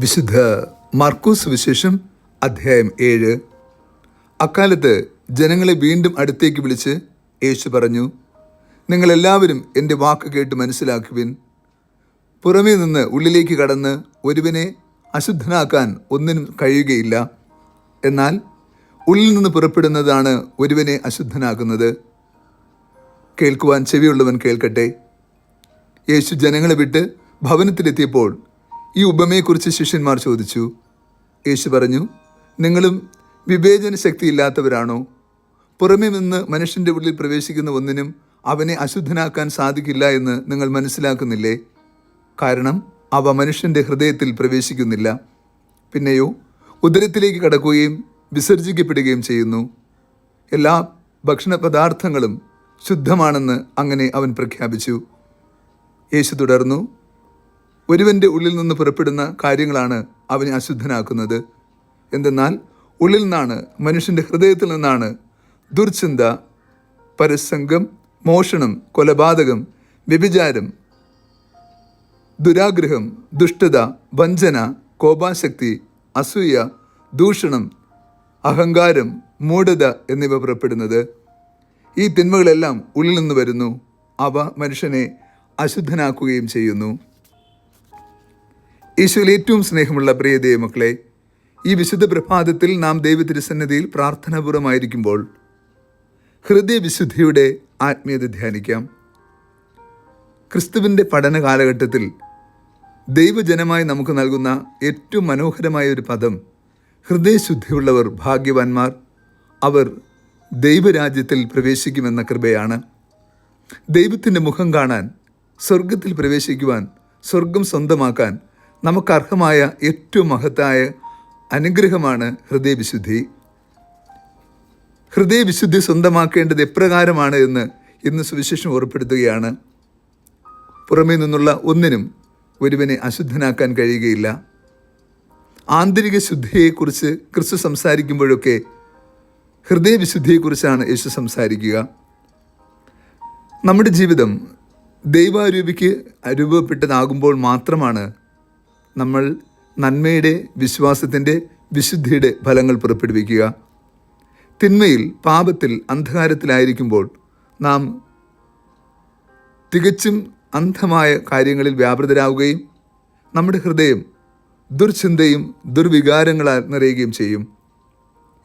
വിശുദ്ധ മർക്കൂസ് വിശേഷം അധ്യായം ഏഴ്. അക്കാലത്ത് ജനങ്ങളെ വീണ്ടും അടുത്തേക്ക് വിളിച്ച് യേശു പറഞ്ഞു നിങ്ങളെല്ലാവരും എന്റെ വാക്ക് കേട്ട് മനസ്സിലാക്കുവിൻ. പുറമേ നിന്ന് ഉള്ളിലേക്ക് കടന്ന് ഒരുവനെ അശുദ്ധനാക്കാൻ ഒന്നിനും കഴിയുകയില്ല. എന്നാൽ ഉള്ളിൽ നിന്ന് പുറപ്പെടുന്നതാണ് ഒരുവനെ അശുദ്ധനാക്കുന്നത്. കേൾക്കുവാൻ ചെവിയുള്ളവൻ കേൾക്കട്ടെ. യേശു ജനങ്ങളെ വിട്ട് ഭവനത്തിലെത്തിയപ്പോൾ ഈ ഉപമയെക്കുറിച്ച് ശിഷ്യന്മാർ ചോദിച്ചു. യേശു പറഞ്ഞു നിങ്ങളും വിവേചന ശക്തിയില്ലാത്തവരാണോ? പുറമേ നിന്ന് മനുഷ്യന്റെ ഉള്ളിൽ പ്രവേശിക്കുന്ന ഒന്നിനും അവനെ അശുദ്ധനാക്കാൻ സാധിക്കില്ല എന്ന് നിങ്ങൾ മനസ്സിലാക്കുന്നില്ലേ? കാരണം അവ മനുഷ്യന്റെ ഹൃദയത്തിൽ പ്രവേശിക്കുന്നില്ല. പിന്നെയോ ഉദരത്തിലേക്ക് കടക്കുകയും വിസർജിക്കപ്പെടുകയും ചെയ്യുന്നു. എല്ലാ ഭക്ഷണ പദാർത്ഥങ്ങളും ശുദ്ധമാണെന്ന് അങ്ങനെ അവൻ പ്രഖ്യാപിച്ചു. യേശു തുടർന്നു ഒരുവന്റെ ഉള്ളിൽ നിന്ന് പുറപ്പെടുന്ന കാര്യങ്ങളാണ് അവനെ അശുദ്ധനാക്കുന്നത്. എന്തെന്നാൽ ഉള്ളിൽ നിന്നാണ് മനുഷ്യന്റെ ഹൃദയത്തിൽ നിന്നാണ് ദുർചിന്ത പരസംഗം മോഷണം കൊലപാതകം വ്യഭിചാരം ദുരാഗ്രഹം ദുഷ്ടത വഞ്ചന കോപാശക്തി അസൂയ ദൂഷണം അഹങ്കാരം മൂഢത എന്നിവ പുറപ്പെടുന്നത്. ഈ തിന്മകളെല്ലാം ഉള്ളിൽ നിന്ന് വരുന്നു. അവ മനുഷ്യനെ അശുദ്ധനാക്കുകയും ചെയ്യുന്നു. ഈശോയിൽ ഏറ്റവും സ്നേഹമുള്ള പ്രിയ ദൈവമക്കളെ ഈ വിശുദ്ധ പ്രഭാതത്തിൽ നാം ദൈവത്തിരുസന്നിധിയിൽ പ്രാർത്ഥനാപൂർവമായിരിക്കുമ്പോൾ ഹൃദയവിശുദ്ധിയുടെ ആത്മീയത ധ്യാനിക്കാം. ക്രിസ്തുവിന്റെ പഠന കാലഘട്ടത്തിൽ ദൈവജനമായി നമുക്ക് നൽകുന്ന ഏറ്റവും മനോഹരമായ ഒരു പദം ഹൃദയശുദ്ധിയുള്ളവർ ഭാഗ്യവാന്മാർ അവർ ദൈവരാജ്യത്തിൽ പ്രവേശിക്കുമെന്ന കൃപയാണ്. ദൈവത്തിന്റെ മുഖം കാണാൻ സ്വർഗത്തിൽ പ്രവേശിക്കുവാൻ സ്വർഗം സ്വന്തമാക്കാൻ നമുക്ക് അർഹമായ ഏറ്റവും മഹത്തായ അനുഗ്രഹമാണ് ഹൃദയവിശുദ്ധി. ഹൃദയവിശുദ്ധി സ്വന്തമാക്കേണ്ടത് എപ്രകാരമാണ് എന്ന് ഇന്ന് സുവിശേഷം ഓർപ്പെടുത്തുകയാണ് പുറമേ നിന്നുള്ള ഒന്നിനും ഒരുവനെ അശുദ്ധനാക്കാൻ കഴിയുകയില്ല. ആന്തരിക ശുദ്ധിയെക്കുറിച്ച് ക്രിസ്തു സംസാരിക്കുമ്പോഴൊക്കെ ഹൃദയവിശുദ്ധിയെക്കുറിച്ചാണ് യേശു സംസാരിക്കുക. നമ്മുടെ ജീവിതം ദൈവാരൂപിക്ക് രൂപപ്പെട്ടതാകുമ്പോൾ മാത്രമാണ് നമ്മൾ നന്മയുടെ വിശ്വാസത്തിന്റെ വിശുദ്ധിയുടെ ഫലങ്ങൾ പുറപ്പെടുവിക്കുക. തിന്മയിൽ പാപത്തിൽ അന്ധകാരത്തിലായിരിക്കുമ്പോൾ നാം തികച്ചും അന്ധമായ കാര്യങ്ങളിൽ വ്യാപൃതരാവുകയും നമ്മുടെ ഹൃദയം ദുർചിന്തയും ദുർവികാരങ്ങളാൽ നിറയുകയും ചെയ്യും.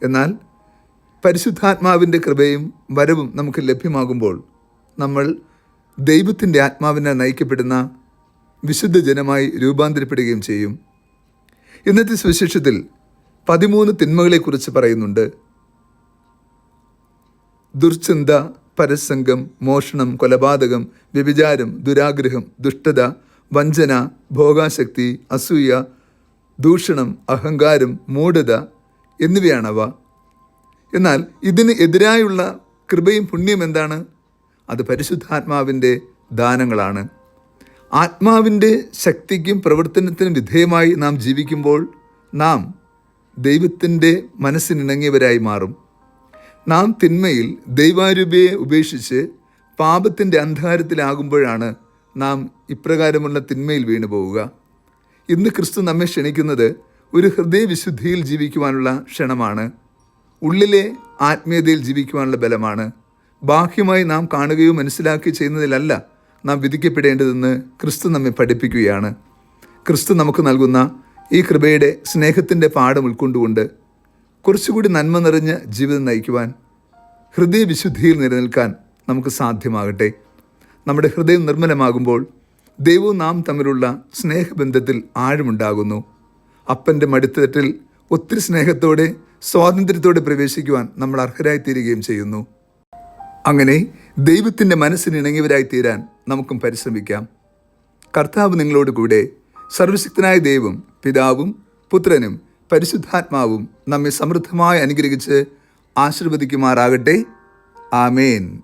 എന്നാൽ പരിശുദ്ധാത്മാവിന്റെ കൃപയും വരവും നമുക്ക് ലഭ്യമാകുമ്പോൾ നമ്മൾ ദൈവത്തിന്റെ ആത്മാവിനെ നയിക്കപ്പെടുന്ന വിശുദ്ധ ജനമായി രൂപാന്തരപ്പെടുകയും ചെയ്യും. ഇന്നത്തെ സുവിശേഷത്തിൽ പതിമൂന്ന് തിന്മകളെക്കുറിച്ച് പറയുന്നുണ്ട്. ദുർചിന്ത പരസംഗം മോഷണം കൊലപാതകം വ്യഭിചാരം ദുരാഗ്രഹം ദുഷ്ടത വഞ്ചന ഭോഗാശക്തി അസൂയ ദൂഷണം അഹങ്കാരം മൂഢത എന്നിവയാണവ. എന്നാൽ ഇതിന് എതിരായുള്ള കൃപയും പുണ്യം എന്താണ്? അത് പരിശുദ്ധാത്മാവിന്റെ ദാനങ്ങളാണ്. ആത്മാവിന്റെ ശക്തിക്കും പ്രവർത്തനത്തിനും വിധേയമായി നാം ജീവിക്കുമ്പോൾ നാം ദൈവത്തിന്റെ മനസ്സിനിണങ്ങിയവരായി മാറും. നാം തിന്മയിൽ ദൈവാരൂപയെ ഉപേക്ഷിച്ച് പാപത്തിന്റെ അന്ധകാരത്തിലാകുമ്പോഴാണ് നാം ഇപ്രകാരമുള്ള തിന്മയിൽ വീണു പോവുക. ഇന്ന് ക്രിസ്തു നമ്മെ ക്ഷണിക്കുന്നത് ഒരു ഹൃദയവിശുദ്ധിയിൽ ജീവിക്കുവാനുള്ള ക്ഷണമാണ്. ഉള്ളിലെ ആത്മീയതയിൽ ജീവിക്കുവാനുള്ള ബലമാണ്. ബാഹ്യമായി നാം കാണുകയോ മനസ്സിലാക്കുകയോ ചെയ്യുന്നതിലല്ല നാം വിധിക്കപ്പെടേണ്ടതെന്ന് ക്രിസ്തു നമ്മെ പഠിപ്പിക്കുകയാണ്. ക്രിസ്തു നമുക്ക് നൽകുന്ന ഈ കൃപയുടെ സ്നേഹത്തിന്റെ പാഠം ഉൾക്കൊണ്ടുകൊണ്ട് കുറച്ചുകൂടി നന്മ നിറഞ്ഞ ജീവിതം നയിക്കുവാൻ ഹൃദയവിശുദ്ധിയിൽ നിലനിൽക്കാൻ നമുക്ക് സാധ്യമാകട്ടെ. നമ്മുടെ ഹൃദയം നിർമ്മലമാകുമ്പോൾ ദൈവവും നാം തമ്മിലുള്ള സ്നേഹബന്ധത്തിൽ ആഴമുണ്ടാകുന്നു. അപ്പന്റെ മടിത്തട്ടിൽ ഒത്തിരി സ്നേഹത്തോടെ സ്വാതന്ത്ര്യത്തോടെ പ്രവേശിക്കുവാൻ നമ്മൾ അർഹരായി തീരുകയും ചെയ്യുന്നു. അങ്ങനെ ദൈവത്തിന്റെ മനസ്സിന് ഇണങ്ങിയവരായി തീരാൻ നമുക്കും പരിശ്രമിക്കാം. കർത്താവ് നിങ്ങളോട് കൂടെ സർവശക്തനായ ദൈവം പിതാവും പുത്രനും പരിശുദ്ധാത്മാവും നമ്മെ സമൃദ്ധമായി അനുഗ്രഹിച്ച് ആശീർവദിക്കുമാറാകട്ടെ. ആമേൻ.